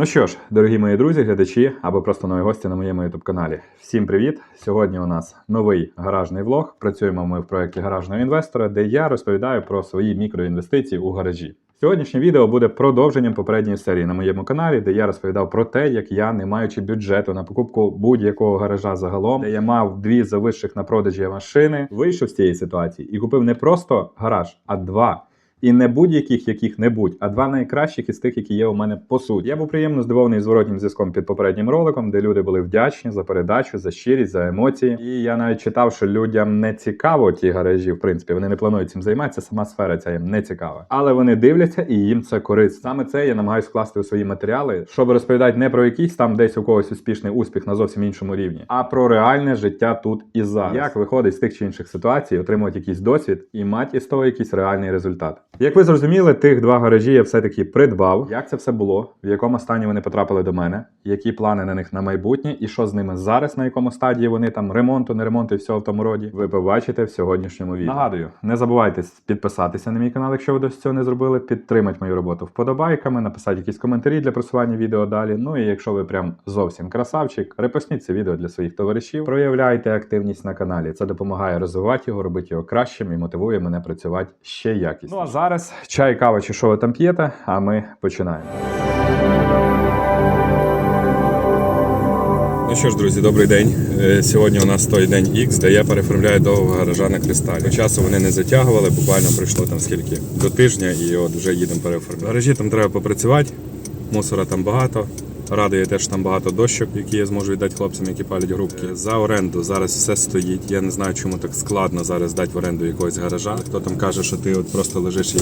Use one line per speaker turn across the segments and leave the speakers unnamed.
Ну що ж, дорогі мої друзі, глядачі або просто нові гості на моєму youtube каналі. Всім привіт! Сьогодні у нас новий гаражний влог. Працюємо ми в проєкті гаражного інвестора, де я розповідаю про свої мікроінвестиції у гаражі. Сьогоднішнє відео буде продовженням попередньої серії на моєму каналі, де я розповідав про те, як я, не маючи бюджету на покупку будь-якого гаража загалом, де я мав дві завищих на продажі машини, вийшов з цієї ситуації і купив не просто гараж, а два. І не будь-яких яких-небудь, а два найкращих із тих, які є у мене по суті. Я був приємно здивований зворотнім зв'язком під попереднім роликом, де люди були вдячні за передачу, за щирість, за емоції. І я навіть читав, що людям не цікаво ті гаражі. В принципі, вони не планують цим займатися. Сама сфера ця їм не цікава. Але вони дивляться і їм це корисно. Саме це я намагаюся вкласти у свої матеріали, щоб розповідати не про якийсь там десь у когось успішний успіх на зовсім іншому рівні, а про реальне життя тут і зараз. Як виходить з тих чи інших ситуацій, отримувати якийсь досвід і мати із того якийсь реальний результат. Як ви зрозуміли, тих два гаражі я все-таки придбав. Як це все було, в якому стані вони потрапили до мене, які плани на них на майбутнє, і що з ними зараз, на якому стадії вони там ремонту, не ремонту і всього в тому роді, ви побачите в сьогоднішньому відео. Нагадую, не забувайте підписатися на мій канал, якщо ви досі цього не зробили, підтримати мою роботу вподобайками, написати якісь коментарі для просування відео далі. Ну і якщо ви прям зовсім красавчик, репостніть це відео для своїх товаришів. Проявляйте активність на каналі. Це допомагає розвивати його, робити його кращим і мотивує мене працювати ще якісніше. Ну а зараз чай, кава чи що ви там п'єте, а ми починаємо.
Ну що ж, друзі, добрий день. Е, Сьогодні у нас той день X, де я переформляю довго гаража на кристалі. Часу вони не затягували, буквально пройшло там скільки до тижня, і от вже їдемо переформляти. В гаражі там треба попрацювати, мусора там багато. Радує те, що там багато дощок, які я зможу віддати хлопцям, які палять грубки. За оренду зараз все стоїть. Я не знаю, чому так складно зараз дати в оренду якогось гаража. Хто там каже, що ти от просто лежиш і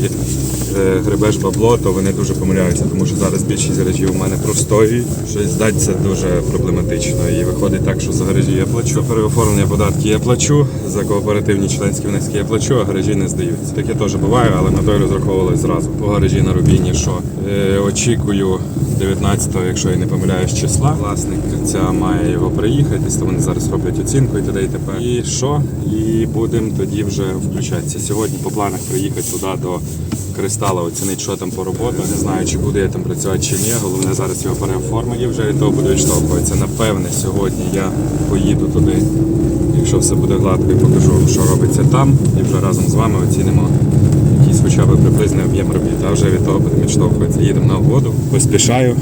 е, гребеш бабло, то вони дуже помиляються, тому що зараз більшість гаражів у мене простоюють. Щось здати це дуже проблематично. І виходить так, що за гаражі я плачу. Переоформлення податки я плачу, за кооперативні членські внески я плачу, а гаражі не здаються. Таке теж буває, але на той розраховували зразу. По гаражі на Рубіні, що е, очікую 19-го, якщо я не помиляюсь, числа. Власник ця має його приїхати, то вони зараз роблять оцінку і т.д. і тепер. І що? І будемо тоді вже включатися. Сьогодні по планах приїхати туди до кристала, оцінити, що там по роботі. Не знаю, чи буду я там працювати чи ні. Головне зараз його переоформити вже від того буду відштовхуватися. Напевне, сьогодні я поїду туди. Якщо все буде гладко, і покажу, що робиться там, і вже разом з вами оцінимо якийсь хоча б приблизний об'єм робіт. А вже від того будемо відштовхуватися. Їдемо на угоду, поспішаю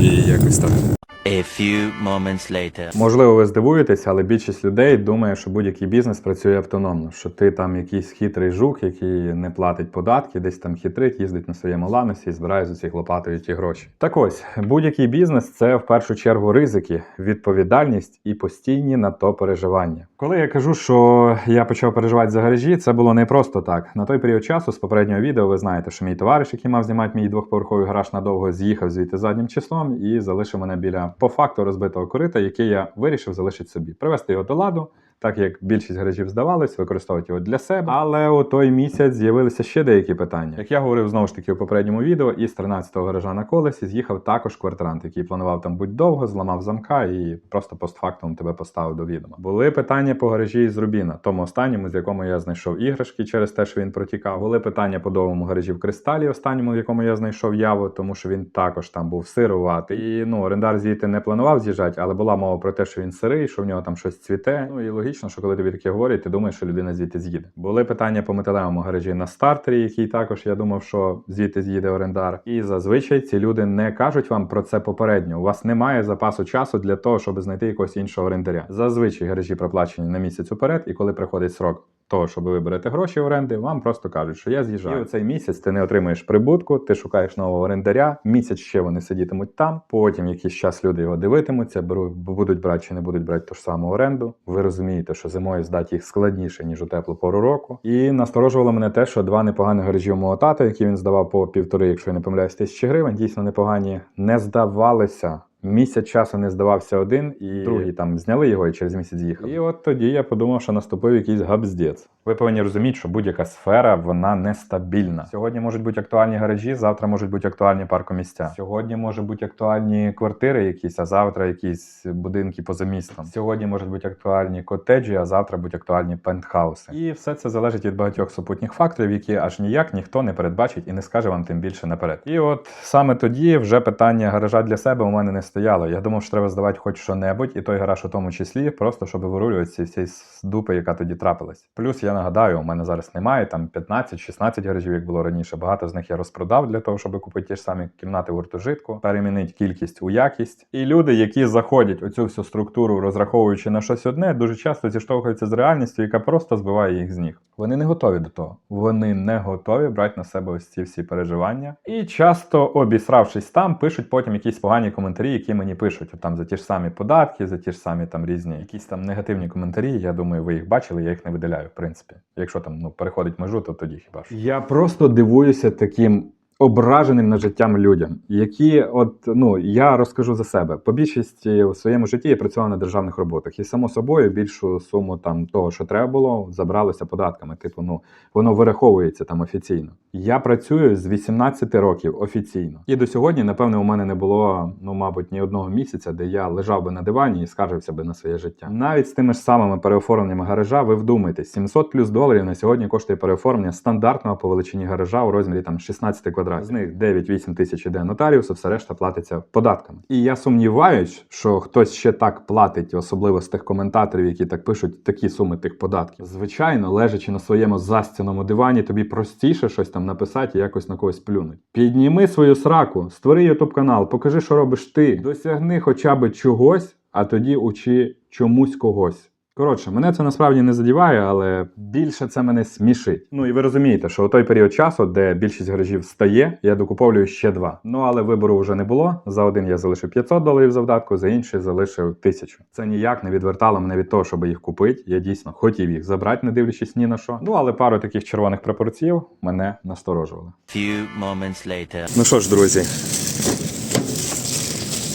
і якось так.
A few moments later.
Можливо, ви здивуєтесь, але більшість людей думає, що будь-який бізнес працює автономно, що ти там якийсь хитрий жук, який не платить податки, десь там хитрить, їздить на своєму ланосі і збирає з усіх лопатою ті гроші. Так ось, будь-який бізнес це в першу чергу ризики, відповідальність і постійні на то переживання. Коли я кажу, що я почав переживати за гаражі, це було не просто так. На той період часу з попереднього відео ви знаєте, що мій товариш, який мав знімати мій двохповерховий гараж надовго, з'їхав звідти заднім числом і залишив мене біля по факту розбитого корита, який я вирішив залишити собі, привести його до ладу. Так як більшість гаражів здавалось, використовувати його для себе. Але у той місяць з'явилися ще деякі питання. Як я говорив знову ж таки у попередньому відео, із 13-го гаража на колесі з'їхав також квартирант, який планував там бути довго, зламав замка і просто постфактум тебе поставив до відома. Були питання по гаражі із Рубіна, тому останньому, з якому я знайшов іграшки через те, що він протікав. Були питання по довгому гаражі в кристалі, останньому, в якому я знайшов яву, тому що він також там був сируватий. І ну орендар звідти не планував з'їжджати, але була мова про те, що він сирий, що в нього там щось цвіте. Ну і логічно, що коли тобі таке говорять, ти думаєш, що людина звідти з'їде. Були питання по металевому гаражі на стартері, який також я думав, що звідти з'їде орендар. І зазвичай ці люди не кажуть вам про це попередньо. У вас немає запасу часу для того, щоб знайти якогось іншого орендаря. Зазвичай гаражі проплачені на місяць уперед, і коли приходить срок. Того, щоб ви берете гроші оренди, вам просто кажуть, що я з'їжджаю. І у цей місяць ти не отримаєш прибутку, ти шукаєш нового орендаря. Місяць ще вони сидітимуть там. Потім якийсь час люди його дивитимуться, беруть, будуть брати чи не будуть брати ту ж саму оренду. Ви розумієте, що зимою здати їх складніше ніж у теплу пору року. І насторожувало мене те, що два непогані гаражі у мого тата, які він здавав по півтори, якщо я не помиляюсь, тисячі гривень, дійсно непогані, не здавалися Місяць часу не здавався один, і другий там зняли його і через місяць з'їхав. І от тоді я подумав, що наступив якийсь габздець. Ви повинні розуміти, що будь-яка сфера вона нестабільна. Сьогодні можуть бути актуальні гаражі, завтра можуть бути актуальні паркомісця. Сьогодні можуть бути актуальні квартири якісь, а завтра якісь будинки поза містом. Сьогодні можуть бути актуальні котеджі, а завтра будуть актуальні пентхауси. І все це залежить від багатьох супутніх факторів, які аж ніяк ніхто не передбачить і не скаже вам тим більше наперед. І от саме тоді вже питання гаража для себе у мене не стояло. Я думав, що треба здавати хоч що-небудь, і той гараж у тому числі, просто щоб вирулювати ці всі дупи, яка тоді трапилась. Плюс я нагадаю, у мене зараз немає там 15-16 гаражів, як було раніше. Багато з них я розпродав для того, щоб купити ті ж самі кімнати гуртожитку, перемінити кількість у якість. І люди, які заходять у цю всю структуру, розраховуючи на щось одне, дуже часто зіштовхуються з реальністю, яка просто збиває їх з ніг. Вони не готові до того. Вони не готові брати на себе ось ці всі переживання. І часто, обісравшись там, пишуть потім якісь погані коментарі, які мені пишуть. От там за ті ж самі податки, за ті ж самі там різні якісь там негативні коментарі. Я думаю, ви їх бачили, я їх не видаляю, в принципі. Якщо там ну переходить межу, то тоді хіба ж. Я просто дивуюся таким ображеним на життям людям, які, от ну я розкажу за себе. По більшості в своєму житті я працював на державних роботах, і само собою більшу суму там того, що треба було, забралося податками. Типу, ну воно вираховується там офіційно. Я працюю з 18 років офіційно, і до сьогодні, напевне, у мене не було ну, мабуть, ні одного місяця, де я лежав би на дивані і скаржився би на своє життя. Навіть з тими ж самими переоформленнями гаража, ви вдумайтесь, 700 плюс доларів на сьогодні коштує переоформлення стандартного по величині гаража у розмірі там 16 квадратів. З них 9-8 тисяч іде нотаріусу, все решта платиться податками. І я сумніваюсь, що хтось ще так платить, особливо з тих коментаторів, які так пишуть такі суми тих податків. Звичайно, лежачи на своєму застіному дивані, тобі простіше щось там написати і якось на когось плюнуть. Підніми свою сраку, створи ютуб канал, покажи, що робиш ти. Досягни хоча б чогось, а тоді учи чомусь когось. Коротше, мене це насправді не задіває, але більше це мене смішить. Ну і ви розумієте, що у той період часу, де більшість гаражів стає, я докуповлюю ще два. Ну але вибору вже не було. За один я залишив 500 доларів за вдатку, за інший залишив 1000. Це ніяк не відвертало мене від того, щоб їх купити. Я дійсно хотів їх забрати, не дивлячись ні на що. Ну але пару таких червоних прапорців мене насторожували.
Few moments later.
Ну що ж, друзі,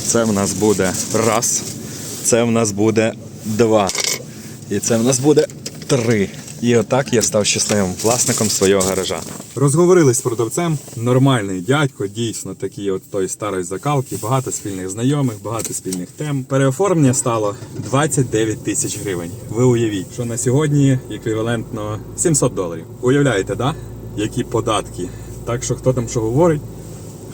це в нас буде раз, це в нас буде два. І це в нас буде три. І отак я став щасливим власником свого гаража. Розговорились з продавцем. Нормальний дядько, дійсно такий от той старої закалки, багато спільних знайомих, багато спільних тем. Переоформлення стало 29 тисяч гривень. Ви уявіть, що на сьогодні еквівалентно 700 доларів. Уявляєте, да? Які податки? Так що хто там що говорить,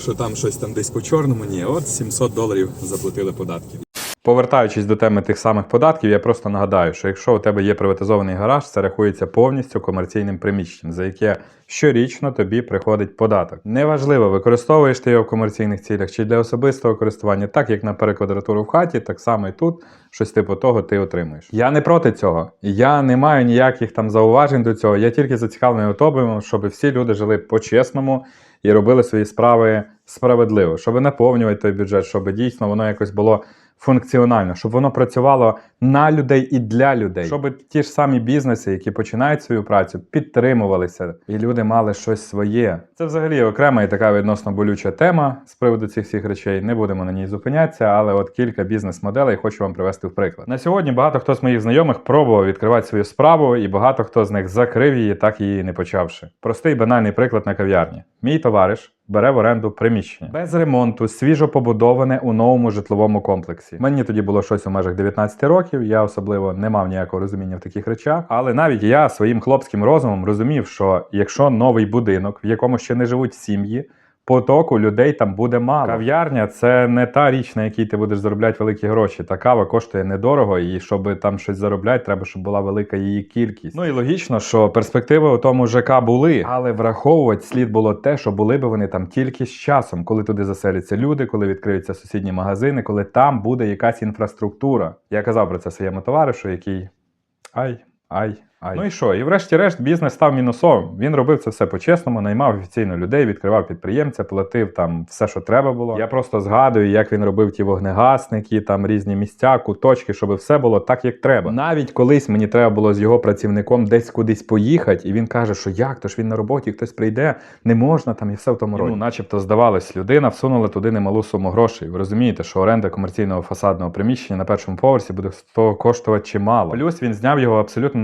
що там щось там десь по чорному, ні, от 700 доларів заплатили податків.
Повертаючись до теми тих самих податків, я просто нагадаю, що якщо у тебе є приватизований гараж, це рахується повністю комерційним приміщенням, за яке щорічно тобі приходить податок. Неважливо, використовуєш ти його в комерційних цілях чи для особистого користування, так як на переквадратуру в хаті, так само і тут щось типу того ти отримуєш. Я не проти цього. Я не маю ніяких там зауважень до цього. Я тільки зацікавлений у щоб всі люди жили по-чесному і робили свої справи справедливо, щоб наповнювати той бюджет, щоб дійсно воно якось було функціонально, щоб воно працювало на людей і для людей, щоб ті ж самі бізнеси, які починають свою працю, підтримувалися, і люди мали щось своє. Це взагалі окрема і така відносно болюча тема з приводу цих всіх речей. Не будемо на ній зупинятися, але от кілька бізнес-моделей хочу вам привести в приклад. На сьогодні багато хто з моїх знайомих пробував відкривати свою справу, і багато хто з них закрив її, так її не почавши. Простий банальний приклад на кав'ярні. Мій товариш бере в оренду приміщення без ремонту, свіжо побудоване у новому житловому комплексі. Мені тоді було щось у межах 19 років. Я особливо не мав ніякого розуміння в таких речах. Але навіть я своїм хлопським розумом розумів, що якщо новий будинок, в якому ще не живуть сім'ї. Потоку людей там буде мало. Кав'ярня це не та річ, на якій ти будеш заробляти великі гроші. Та кава коштує недорого, і щоб там щось заробляти, треба, щоб була велика її кількість. Ну і логічно, що перспективи у тому ЖК були, але враховувати слід було те, що були би вони там тільки з часом, коли туди заселяться люди, коли відкриються сусідні магазини, коли там буде якась інфраструктура. Я казав про це своєму товаришу, який ай, ай. Ай. Ну і що? І врешті-решт бізнес став мінусовим. Він робив це все по-чесному, наймав офіційно людей, відкривав підприємця, платив там все, що треба було. Я просто згадую, як він робив ті вогнегасники, там різні місця, куточки, щоб все було так, як треба. Навіть колись мені треба було з його працівником десь кудись поїхати, і він каже, що як, то ж він на роботі, хтось прийде, не можна там і все в тому роді. Ну, начебто здавалось, людина всунула туди немалу суму грошей. Ви розумієте, що оренда комерційного фасадного приміщення на першому поверсі буде того коштувати чимало. Плюс він зняв його абсолютно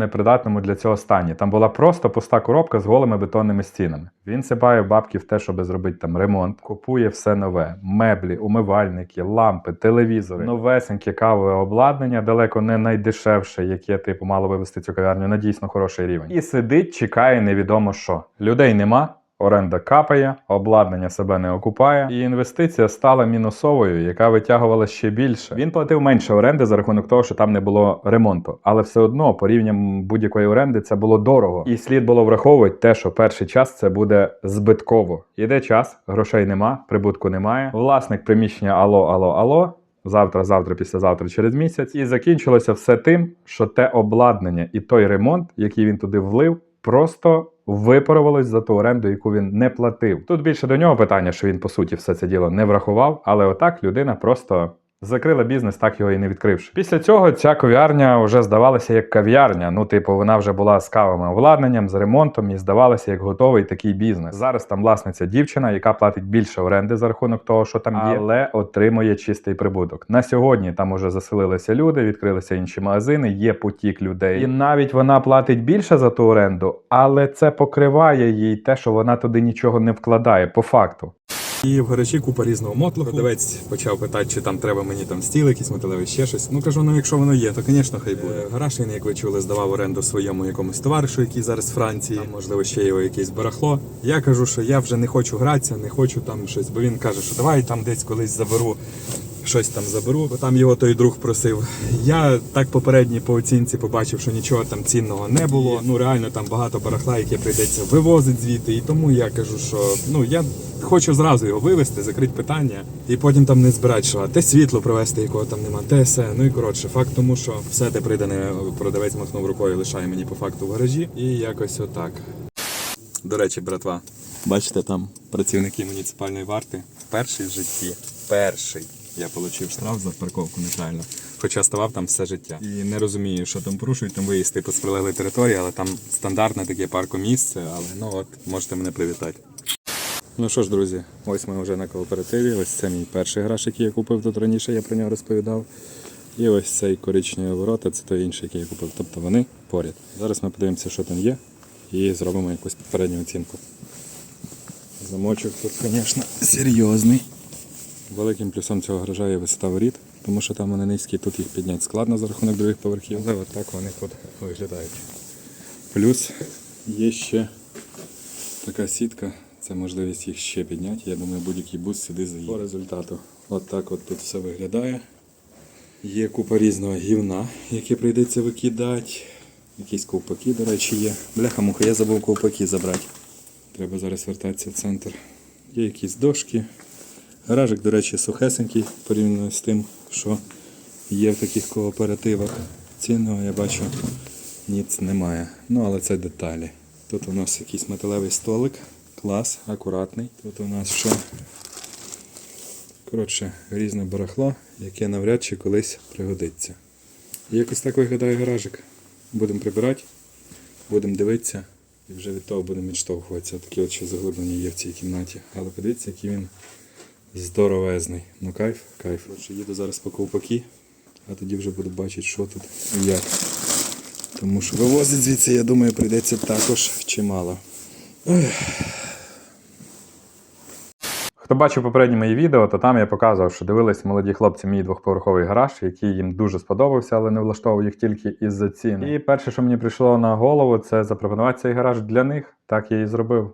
непридатному для цього стані. Там була просто пуста коробка з голими бетонними стінами. Він сипає бабки в те, щоб зробити там ремонт, купує все нове: меблі, умивальники, лампи, телевізори, новесеньке кавове обладнання, далеко не найдешевше, яке типу мало вивести цю кав'ярню на дійсно хороший рівень. І сидить, чекає невідомо що. Людей нема. Оренда капає, обладнання себе не окупає, і інвестиція стала мінусовою, яка витягувала ще більше. Він платив менше оренди за рахунок того, що там не було ремонту, але все одно порівнянням будь-якої оренди це було дорого. І слід було враховувати те, що перший час це буде збитково. Іде час, грошей нема, прибутку немає. Власник приміщення ало, ало, ало. Завтра, завтра, післязавтра, через місяць, і закінчилося все тим, що те обладнання і той ремонт, який він туди влив, просто випарувалось за ту оренду, яку він не платив. Тут більше до нього питання, що він по суті все це діло не врахував, але отак людина просто. Закрила бізнес, так його і не відкривши. Після цього ця кав'ярня вже здавалася як кав'ярня. Ну, типу, вона вже була з кавовим обладнанням, з ремонтом і здавалася як готовий такий бізнес. Зараз там власниця дівчина, яка платить більше оренди за рахунок того, що там є, але отримує чистий прибуток. На сьогодні там уже заселилися люди, відкрилися інші магазини, є потік людей. І навіть вона платить більше за ту оренду, але це покриває їй те, що вона туди нічого не вкладає, по факту.
І в гаражі купа різного мотлуху. Продавець почав питати, чи там треба мені там стіл, якийсь металевий, ще щось. Ну кажу, ну якщо воно є, то звісно, хай буде. Е, Гараж він, як ви чули, здавав оренду своєму якомусь товаришу, який зараз в Франції. Там, можливо, ще його якесь барахло. Я кажу, що я вже не хочу гратися, не хочу там щось, бо він каже, що давай там десь колись заберу. Щось там заберу, бо там його той друг просив. Я так попередній по оцінці побачив, що нічого там цінного не було. Ну реально там багато барахла, яке прийдеться вивозити звідти. І тому я кажу, що ну я хочу зразу його вивезти, закрити питання, і потім там не збирати, що те світло привезти, якого там нема, те все. Ну і коротше, факт тому, що все те придане продавець махнув рукою, лишає мені по факту в гаражі. І якось отак. До речі, братва, бачите, там працівники муніципальної варти. Перший в житті. Перший. Я отримав штраф за парковку неправильно. Хоча ставав там все життя. І не розумію, що там порушують, там виїзд типу з території, але там стандартне таке паркомісце, але ну от можете мене привітати. Ну що ж, друзі, ось ми вже на кооперативі. Ось це мій перший гараж, який я купив тут раніше, я про нього розповідав. І ось цей коричневий ворота, це той інший, який я купив. Тобто вони поряд. Зараз ми подивимося, що там є, і зробимо якусь попередню оцінку. Замочок тут, звісно, серйозний. Великим плюсом цього гаража є висота воріт, тому що там вони низькі, тут їх підняти складно за рахунок других поверхів, але от так вони тут виглядають. Плюс є ще така сітка, це можливість їх ще підняти. Я думаю, будь-який бус сюди заїде. По результату, от так от тут все виглядає. Є купа різного гівна, яке прийдеться викидати. Якісь ковпаки, до речі, є. Бляха-муха, я забув ковпаки забрати. Треба зараз вертатися в центр. Є якісь дошки. Гаражик, до речі, сухесенький порівняно з тим, що є в таких кооперативах. Цінного я бачу ніц немає. Ну, але це деталі. Тут у нас якийсь металевий столик, клас, акуратний. Тут у нас що? Коротше, різне барахло, яке навряд чи колись пригодиться. Якось так виглядає гаражик. Будемо прибирати, будемо дивитися і вже від того будемо відштовхуватися. Такі от ще заглиблення є в цій кімнаті. Але подивіться, який він здоровезний. Ну кайф, кайф. Отже, їду зараз по ковпаки, а тоді вже буду бачити, що тут і як. Тому що вивозить звідси, я думаю, прийдеться також чимало.
Хто бачив попередні мої відео, то там я показував, що дивились молоді хлопці мій двохповерховий гараж, який їм дуже сподобався, але не влаштовував їх тільки із-за ціни. І перше, що мені прийшло на голову, це запропонувати цей гараж для них. Так я і зробив.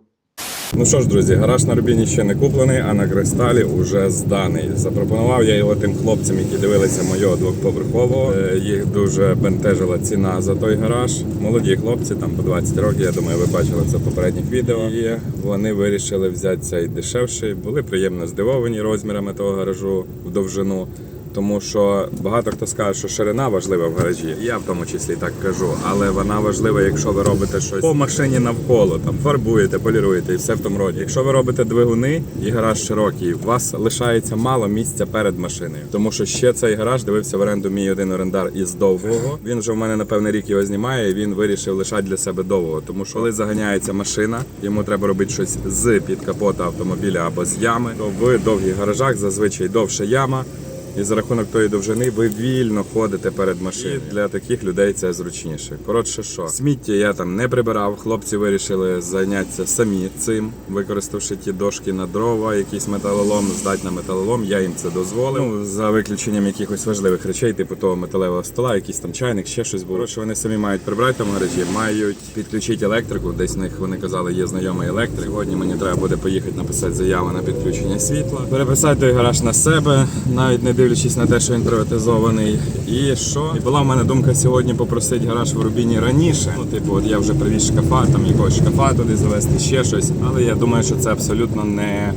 Ну що ж, друзі, гараж на Рубіні ще не куплений, а на кристалі вже зданий. Запропонував я його тим хлопцям, які дивилися мого двохповерхового. Е, Їх дуже бентежила ціна за той гараж. Молоді хлопці, там по 20 років. Я думаю, ви бачили це в попередніх відео. І вони вирішили взяти цей дешевший. Були приємно здивовані розмірами того гаражу в довжину. Тому що багато хто скаже, що ширина важлива в гаражі. Я в тому числі так кажу, але вона важлива, якщо ви робите щось по машині навколо, там фарбуєте, поліруєте і все в тому роді. Якщо ви робите двигуни і гараж широкий, у вас лишається мало місця перед машиною. Тому що ще цей гараж дивився в оренду мій один орендар із довгого. Він вже в мене напевне рік його знімає. і Він вирішив лишати для себе довгого. Тому що коли заганяється машина, йому треба робити щось з під капота автомобіля або з ями. То в довгих гаражах зазвичай довша яма. І за рахунок тої довжини ви вільно ходите перед машиною. Для таких людей це зручніше. Коротше, що сміття я там не прибирав. Хлопці вирішили зайнятися самі цим, використавши ті дошки на дрова, якийсь металолом, здати на металолом. Я їм це дозволив. Ну, за виключенням якихось важливих речей, типу того металевого стола, якийсь там чайник, ще щось було. Коротше, вони самі мають прибрати там гаражі, мають підключити електрику. Десь в них вони казали, є знайомий електрик. Сьогодні мені треба буде поїхати написати заяву на підключення світла, переписати той гараж на себе, навіть не дивлячись на те, що він приватизований. І що? І була в мене думка сьогодні попросити гараж в Рубіні раніше. Ну, типу, от я вже привіз шкафа, там якогось шкафа туди завести, ще щось. Але я думаю, що це абсолютно не.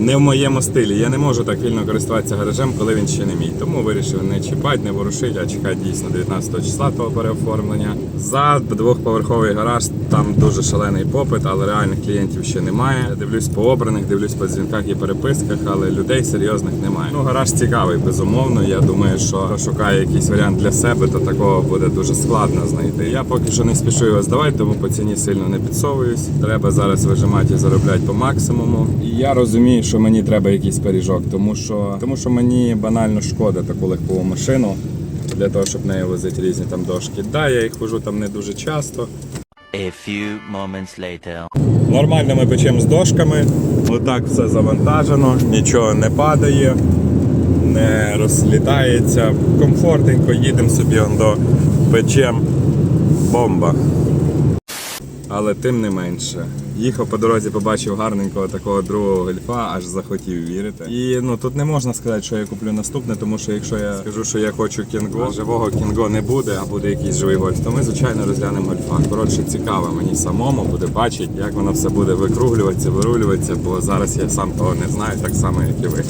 Не в моєму стилі. Я не можу так вільно користуватися гаражем, коли він ще не мій. Тому вирішив не чіпати, не ворушити, а чекати дійсно 19 числа того переоформлення. За двохповерховий гараж там дуже шалений попит, але реальних клієнтів ще немає. Дивлюсь по обраних, дивлюсь по дзвінках і переписках, але людей серйозних немає. Ну, гараж цікавий, безумовно. Я думаю, що шукає якийсь варіант для себе, то такого буде дуже складно знайти. Я поки що не спішу його здавати, тому по ціні сильно не підсовуюсь. Треба зараз вижимати і заробляти по максимуму. І я розумію, що мені треба якийсь пиріжок, тому що тому що мені банально шкода таку легкову машину для того, щоб нею возити різні там дошки. Да, я їх вожу там не дуже часто.
A few moments later.
Нормально ми печемо з дошками. Отак все завантажено, нічого не падає, не розлітається. Комфортненько їдемо собі до печем. Бомба. Але тим не менше. Їхав по дорозі, побачив гарненького такого другого гольфа, аж захотів вірити. І ну тут не можна сказати, що я куплю наступне, тому що якщо я скажу, що я хочу кінго, живого кінго не буде, а буде якийсь живий гольф, то ми звичайно розглянемо гольфа. Коротше, цікаво мені самому буде бачити, як воно все буде викруглюватися, вирулюватися, бо зараз я сам того не знаю, так само як і ви.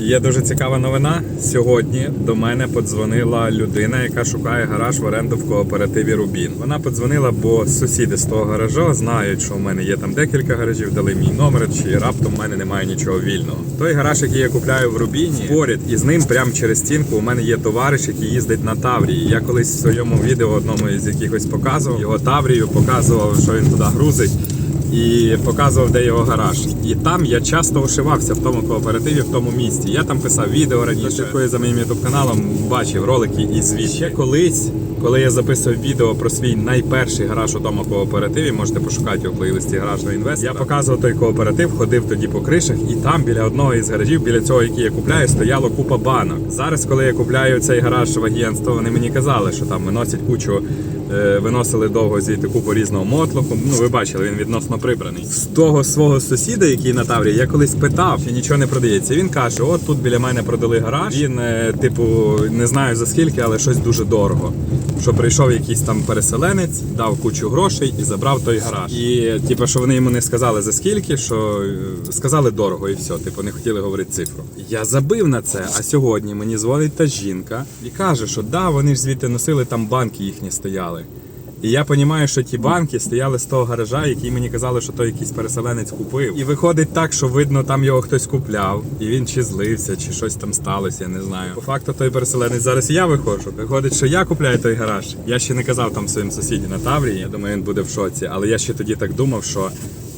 Є дуже цікава новина. Сьогодні до мене подзвонила людина, яка шукає гараж в оренду в кооперативі Рубін. Вона подзвонила, бо сусіди з того гаражу знають, що в мене є там декілька гаражів, дали мій номер, чи раптом в мене немає нічого вільного. Той гараж, який я купляю в Рубіні, поряд із ним, прямо через стінку, у мене є товариш, який їздить на Таврії. Я колись в своєму відео одному із якихось показував його Таврію, показував, що він туди грузить і показував, де його гараж. І там я часто ошивався в тому кооперативі, в тому місці. Я там писав відео раніше. Слідкує за моїм ютуб каналом, бачив ролики і звіт. Ще колись, коли я записував відео про свій найперший гараж у тому кооперативі, можете пошукати його в плейлисті гаражного інвестора. Я показував той кооператив, ходив тоді по кришах, і там біля одного із гаражів, біля цього, який я купляю, стояло купа банок. Зараз, коли я купляю цей гараж в агентство, вони мені казали, що там виносять кучу виносили довго звідти купу різного мотлоху. Ну, ви бачили, він відносно прибраний. З того свого сусіда, який на Таврі, я колись питав, і нічого не продається. Він каже: от тут біля мене продали гараж. Він, е, типу, не знаю за скільки, але щось дуже дорого. Що прийшов якийсь там переселенець, дав кучу грошей і забрав той гараж. І типу, що вони йому не сказали за скільки, що е, сказали дорого і все. Типу, не хотіли говорити цифру. Я забив на це. А сьогодні мені дзвонить та жінка і каже, що да, вони ж звідти носили, там банки їхні стояли. І я розумію, що ті банки стояли з того гаража, який мені казали, що той якийсь переселенець купив. І виходить так, що видно, там його хтось купляв, і він чи злився, чи щось там сталося, я не знаю. По факту той переселенець зараз і я виходжу. Виходить, що я купляю той гараж. Я ще не казав там своїм сусіді на Таврії. Я думаю, він буде в шоці. Але я ще тоді так думав, що.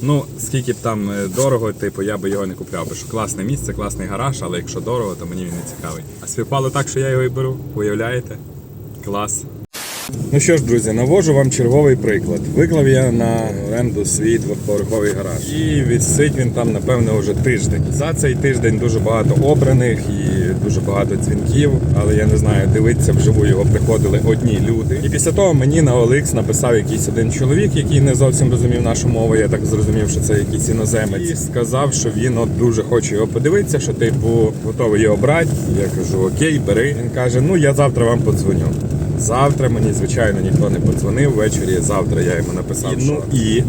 Ну, скільки б там е, дорого, типу, я би його не купляв, бо що класне місце, класний гараж, але якщо дорого, то мені він не цікавий. А співпало так, що я його і беру. Уявляєте? Клас. Ну що ж, друзі, навожу вам черговий приклад. Виклав я на оренду свій двохповерховий гараж. І відсить він там, напевно, вже тиждень. За цей тиждень дуже багато обраних і дуже багато дзвінків. Але я не знаю, дивитися вживу його приходили одні люди. І після того мені на OLX написав якийсь один чоловік, який не зовсім розумів нашу мову. Я так зрозумів, що це якийсь іноземець. І сказав, що він от дуже хоче його подивитися, що типу готовий його брати. Я кажу, окей, бери. Він каже: Ну я завтра вам подзвоню. Завтра мені, звичайно, ніхто не подзвонив. Ввечері завтра я йому написав. І, ну і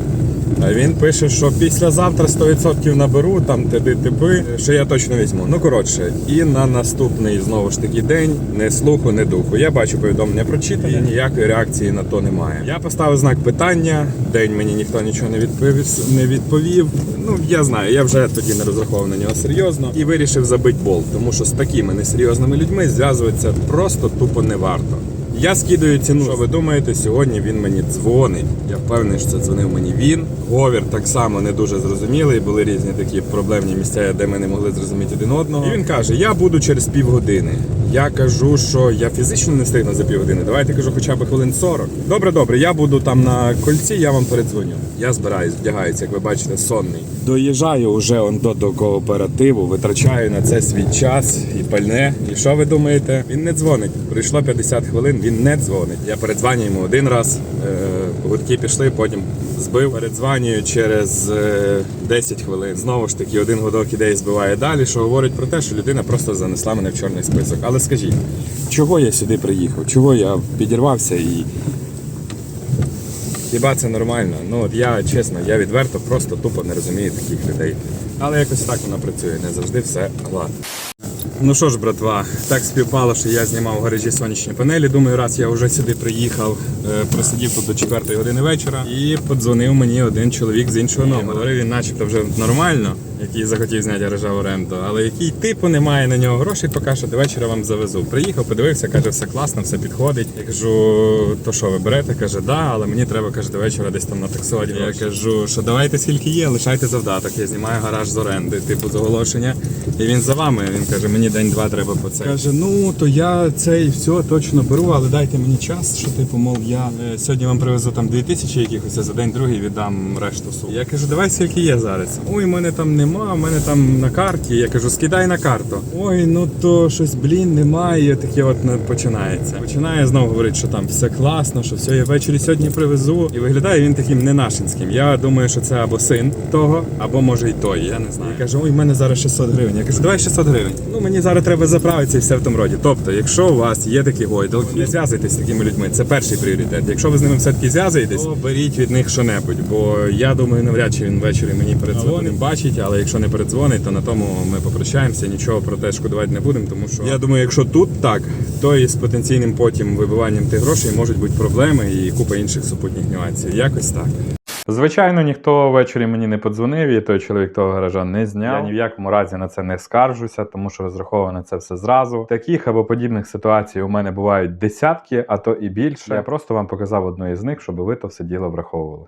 А він пише, що післязавтра 100% наберу, там тиди типи, що я точно візьму. Ну коротше, і на наступний знову ж таки день не слуху, не духу. Я бачу повідомлення прочитані, і ніякої реакції на то немає. Я поставив знак питання. День мені ніхто нічого не відповів, не відповів. Ну я знаю, я вже тоді не розраховував на нього серйозно і вирішив забити болт, тому що з такими несерйозними людьми зв'язуватися просто тупо не варто. Я скидаю ціну. Що ви думаєте? Сьогодні він мені дзвонить. Я впевнений, що це дзвонив мені він. Говір так само не дуже зрозумілий. Були різні такі проблемні місця, де ми не могли зрозуміти один одного. І він каже: Я буду через півгодини. Я кажу, що я фізично не встигну за півгодини. Давайте кажу, хоча б хвилин 40. Добре, добре, я буду там на кольці, я вам передзвоню. Я збираюсь, вдягаюся, як ви бачите, сонний. Доїжджаю вже он до, до кооперативу, витрачаю на це свій час і пальне. І що ви думаєте? Він не дзвонить. Пройшло 50 хвилин, він не дзвонить. Я передзвоню йому один раз, е, гудки пішли, потім збив. Передзвонюю через е, 10 хвилин. Знову ж таки, один гудок ідеї збиває далі, що говорить про те, що людина просто занесла мене в чорний список. Але скажіть, чого я сюди приїхав? Чого я підірвався і. Хіба це нормально? Ну от я чесно, я відверто просто тупо не розумію таких людей. Але якось так воно працює, не завжди все гладко. Ну що ж, братва, так співпало, що я знімав в гаражі сонячні панелі. Думаю, раз я вже сюди приїхав, е, просидів тут до 4 години вечора і подзвонив мені один чоловік з іншого номеру. Говорив він, начебто, вже нормально, який захотів зняти гаража в оренду, але який типу немає на нього грошей, поки що до вечора вам завезу. Приїхав, подивився, каже, все класно, все підходить. Я кажу, то що ви берете? Каже, да, але мені треба каже, до вечора десь там на таксоді. Я кажу, що давайте скільки є, лишайте завдаток. Я знімаю гараж з оренди, типу з оголошення. І він за вами. Він каже, мені день-два треба по це. Каже, ну то я це і все точно беру, але дайте мені час, що типу, мов, я е, сьогодні вам привезу там 2000 якихось, а за день другий віддам решту суму. Я кажу, давай скільки є зараз. Ой, мене там нема, в мене там на карті. Я кажу, скидай на карту. Ой, ну то щось, блін, немає. Таке от не починається. Починає знову говорити, що там все класно, що все, я ввечері сьогодні привезу. І виглядає він таким ненашинським. Я думаю, що це або син того, або може й той. Я не знаю. Я кажу, ой, в мене зараз 600 гривень. Я кажу, давай 600 гривень. Ну мені зараз треба заправитися і все в тому роді. Тобто, якщо у вас є такі гойдалки, не зв'язуйтесь з такими людьми. Це перший пріоритет. Якщо ви з ними все-таки зв'язуєтесь, то беріть від них що-небудь. Бо я думаю, навряд чи він ввечері мені передзвонить, бачить, але якщо не передзвонить, то на тому ми попрощаємося. Нічого про те шкодувати не будемо, тому що я думаю, якщо тут так, то і з потенційним потім вибиванням тих грошей можуть бути проблеми і купа інших супутніх нюансів. Якось так.
Звичайно, ніхто ввечері мені не подзвонив, і той чоловік того гаража не зняв. Я ні в якому разі на це не скаржуся, тому що розраховано це все зразу. Таких або подібних ситуацій у мене бувають десятки, а то і більше. Я просто вам показав одну із них, щоб ви то все діло враховували.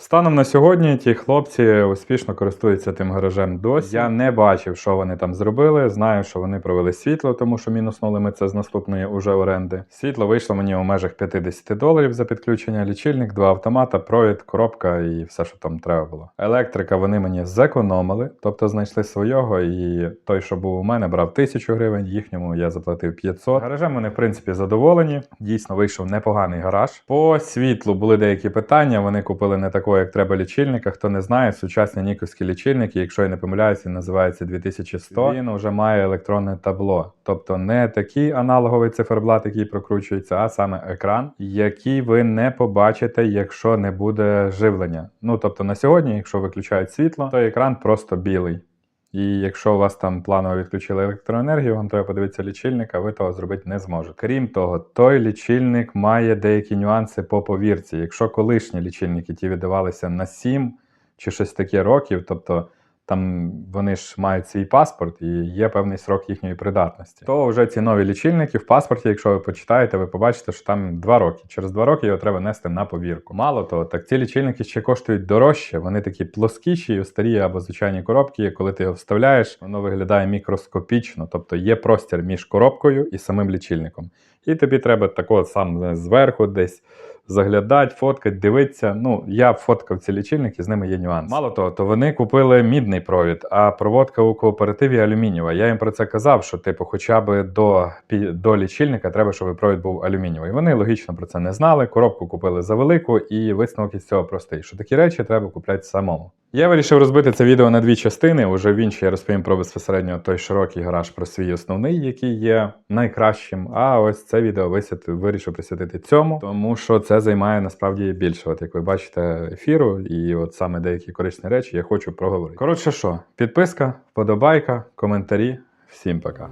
Станом на сьогодні ті хлопці успішно користуються тим гаражем досі. Я не бачив, що вони там зробили. Знаю, що вони провели світло, тому що мінуснули ми це з наступної уже оренди. Світло вийшло мені у межах 50 доларів за підключення, лічильник, два автомата, провід, коробка і все, що там треба було. Електрика вони мені зекономили, тобто знайшли свого, і той, що був у мене, брав 1000 гривень, їхньому я заплатив 500. Гаражем вони, в принципі, задоволені. Дійсно вийшов непоганий гараж. По світлу були деякі питання. Вони купили не такого, як треба лічильника. Хто не знає, сучасні ніковські лічильники, якщо я не помиляюся, називається 2100. Він вже має електронне табло. Тобто не такий аналоговий циферблат, який прокручується, а саме екран, який ви не побачите, якщо не буде живлення. Ну тобто на сьогодні, якщо виключають світло, то екран просто білий. І якщо у вас там планово відключили електроенергію, вам треба подивитися лічильник, ви того зробити не зможете. Крім того, той лічильник має деякі нюанси по повірці. Якщо колишні лічильники ті віддавалися на 7 чи щось таке років, тобто там вони ж мають свій паспорт і є певний срок їхньої придатності. То вже ці нові лічильники в паспорті, якщо ви почитаєте, ви побачите, що там 2 роки. Через 2 роки його треба нести на повірку. Мало того, так ці лічильники ще коштують дорожче. Вони такі плоскіші, старі або звичайні коробки. Коли ти його вставляєш, воно виглядає мікроскопічно, тобто є простір між коробкою і самим лічильником. І тобі треба такого сам зверху десь заглядати, фоткати, дивитися. Ну, я фоткав ці лічильники, з ними є нюанс. Мало того, то вони купили мідний провід, а проводка у кооперативі алюмінієва. Я їм про це казав, що типу, хоча б до, до лічильника треба, щоб провід був алюмінієвий. Вони логічно про це не знали. Коробку купили за велику, і висновок із цього простий, що такі речі треба купляти самому. Я вирішив розбити це відео на дві частини. Уже в іншій я розповім про безпосередньо той широкий гараж, про свій основний, який є найкращим. А ось це відео висвят- вирішив присвятити цьому, тому що це займає насправді більше. От як ви бачите, ефіру, і от саме деякі корисні речі я хочу проговорити. Коротше, що, підписка, вподобайка, коментарі. Всім пока.